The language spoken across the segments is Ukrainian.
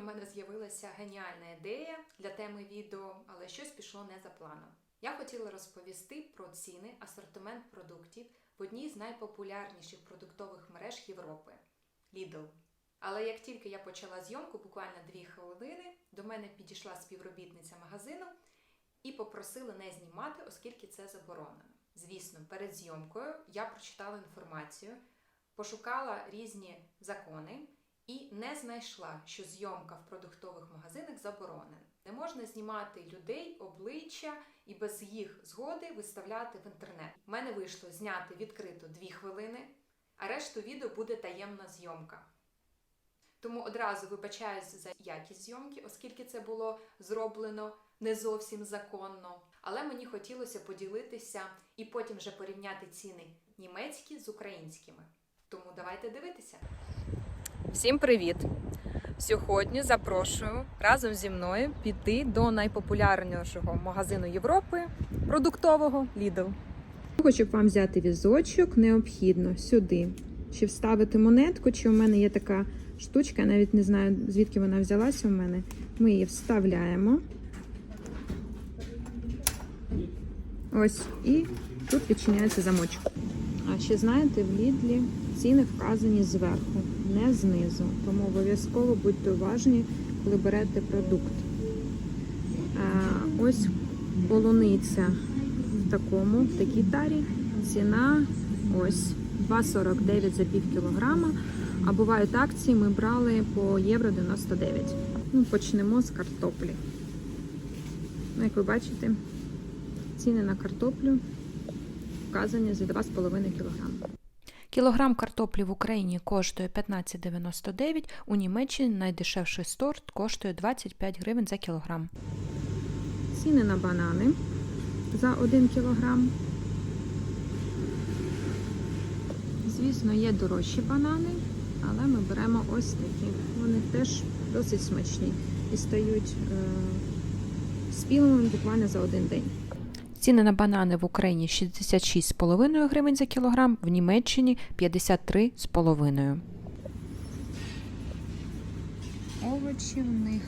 у мене з'явилася геніальна ідея для теми відео, але щось пішло не за планом. Я хотіла розповісти про ціни, асортимент продуктів в одній з найпопулярніших продуктових мереж Європи Lidl. Але як тільки я почала зйомку, буквально дві хвилини, до мене підійшла співробітниця магазину і попросила не знімати, оскільки це заборонено. Звісно, перед зйомкою я прочитала інформацію, пошукала різні закони і не знайшла, що зйомка в продуктових магазинах заборонена. Не можна знімати людей, обличчя і без їх згоди виставляти в інтернет. У мене вийшло зняти відкрито дві хвилини, а решту відео буде таємна зйомка. Тому одразу вибачаюсь за якість зйомки, оскільки це було зроблено не зовсім законно. Але мені хотілося поділитися і потім вже порівняти ціни німецькі з українськими. Тому давайте дивитися. Всім привіт! Сьогодні запрошую разом зі мною піти до найпопулярнішого магазину Європи продуктового Lidl. Щоб вам взяти візочок, необхідно сюди чи вставити монетку, чи у мене є така штучка, я навіть не знаю, звідки вона взялася у мене. Ми її вставляємо. Ось, і тут відчиняється замочок. А ще знаєте, в Лідлі ціни вказані зверху, не знизу. Тому обов'язково будьте уважні, коли берете продукт. Ось полуниця в такому, в такій тарі. Ціна ось 2,49 за пів кілограма. А бувають акції, ми брали по євро 99. Ну, почнемо з картоплі. Ну, як ви бачите, ціни на картоплю вказані за 2,5 кг. Кілограм картоплі в Україні коштує 15,99, у Німеччині найдешевший сорт коштує 25 гривень за кілограм. Ціни на банани за 1 кг. Звісно, є дорожчі банани, але ми беремо ось такі. Вони теж досить смачні і стають е, спілими буквально за один день. Ціни на банани в Україні 66,5 гривень за кілограм, в Німеччині 53,5. Овочі в них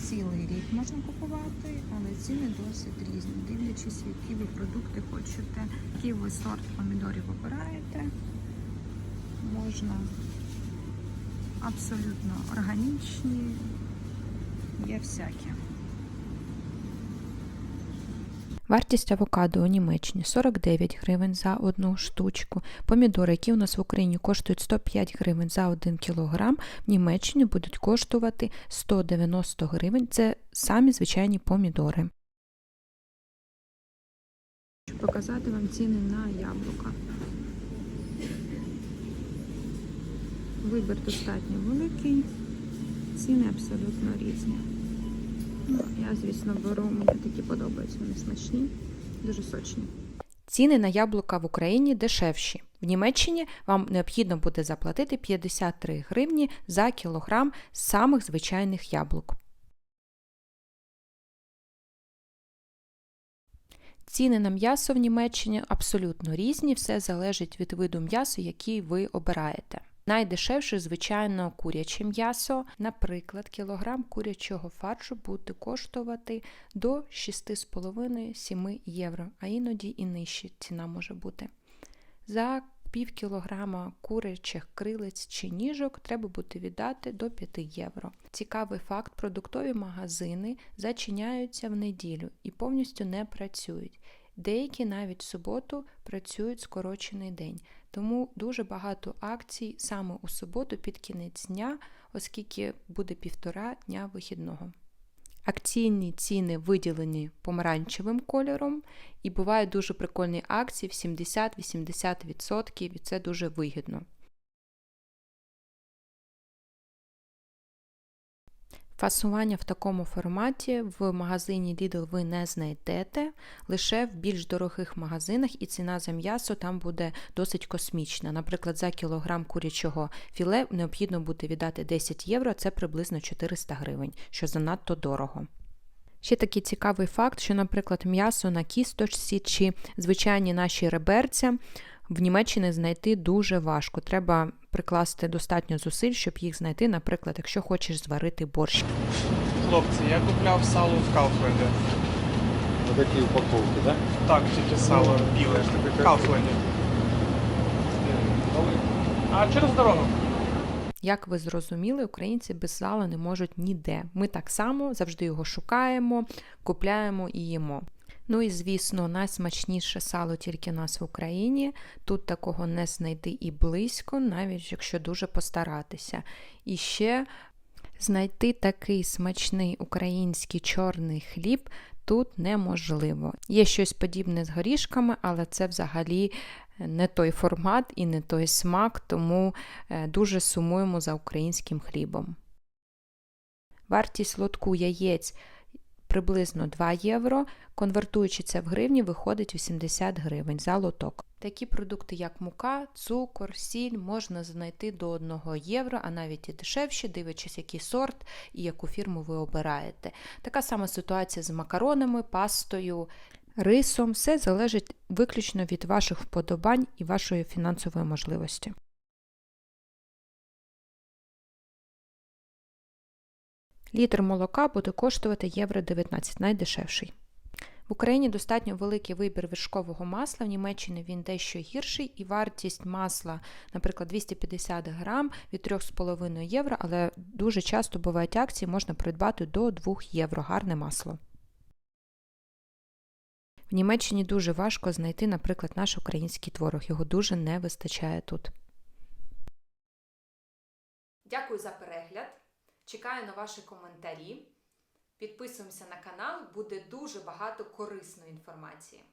цілий рік можна купувати, але ціни досить різні. Дивлячись, які ви продукти хочете, який ви сорт помідорів обираєте. Можна абсолютно органічні, є всякі. Вартість авокадо у Німеччині 49 гривень за одну штучку. Помідори, які у нас в Україні коштують 105 гривень за 1 кілограм, в Німеччині будуть коштувати 190 гривень. Це самі звичайні помідори. Хочу показати вам ціни на яблука. Вибір достатньо великий, ціни абсолютно різні. Я, звісно, беру, мені такі подобаються, вони смачні, дуже сочні. Ціни на яблука в Україні дешевші. В Німеччині вам необхідно буде заплатити 53 гривні за кілограм самих звичайних яблук. Ціни на м'ясо в Німеччині абсолютно різні, все залежить від виду м'яса, який ви обираєте. Найдешевше, звичайно, куряче м'ясо. Наприклад, кілограм курячого фаршу буде коштувати до 6,5-7 євро, а іноді і нижче ціна може бути. За пів кілограма курячих крилиць чи ніжок треба буде віддати до 5 євро. Цікавий факт: продуктові магазини зачиняються в неділю і повністю не працюють. Деякі навіть в суботу працюють скорочений день, тому дуже багато акцій саме у суботу під кінець дня, оскільки буде півтора дня вихідного. Акційні ціни виділені помаранчевим кольором, і бувають дуже прикольні акції в 70-80%, і це дуже вигідно. Фасування в такому форматі в магазині Lidl ви не знайдете, лише в більш дорогих магазинах і ціна за м'ясо там буде досить космічна. Наприклад, за кілограм курячого філе необхідно буде віддати 10 євро, це приблизно 400 гривень, що занадто дорого. Ще такий цікавий факт, що, наприклад, м'ясо на кісточці чи звичайні наші реберця в Німеччині знайти дуже важко. Треба прикласти достатньо зусиль, щоб їх знайти, наприклад, якщо хочеш зварити борщ. Хлопці, я купляв сало в Кауфленді. Вот такие упаковки, да? Так, тільки сало біле. В Кауфленді. А через дорогу. Як ви зрозуміли, українці без сала не можуть ніде. Ми так само завжди його шукаємо, купляємо і їмо. Ну і звісно, найсмачніше сало тільки у нас в Україні. Тут такого не знайти і близько, навіть якщо дуже постаратися. І ще знайти такий смачний український чорний хліб тут неможливо. Є щось подібне з горішками, але це взагалі не той формат і не той смак, тому е, дуже сумуємо за українським хлібом. Вартість лотку яєць приблизно 2 євро. Конвертуючи це в гривні, виходить 80 гривень за лоток. Такі продукти, як мука, цукор, сіль, можна знайти до 1 євро, а навіть і дешевші, дивлячись, який сорт і яку фірму ви обираєте. Така сама ситуація з макаронами, пастою, рисом. Все залежить виключно від ваших вподобань і вашої фінансової можливості. Літр молока буде коштувати євро 19, найдешевший. В Україні достатньо великий вибір вершкового масла, в Німеччині він дещо гірший, і вартість масла, наприклад, 250 грам від 3,5 євро, але дуже часто бувають акції, можна придбати до 2 євро гарне масло. В Німеччині дуже важко знайти, наприклад, наш український творог, його дуже не вистачає тут. Дякую за перегляд. Чекаю на ваші коментарі. Підписуємося на канал, буде дуже багато корисної інформації.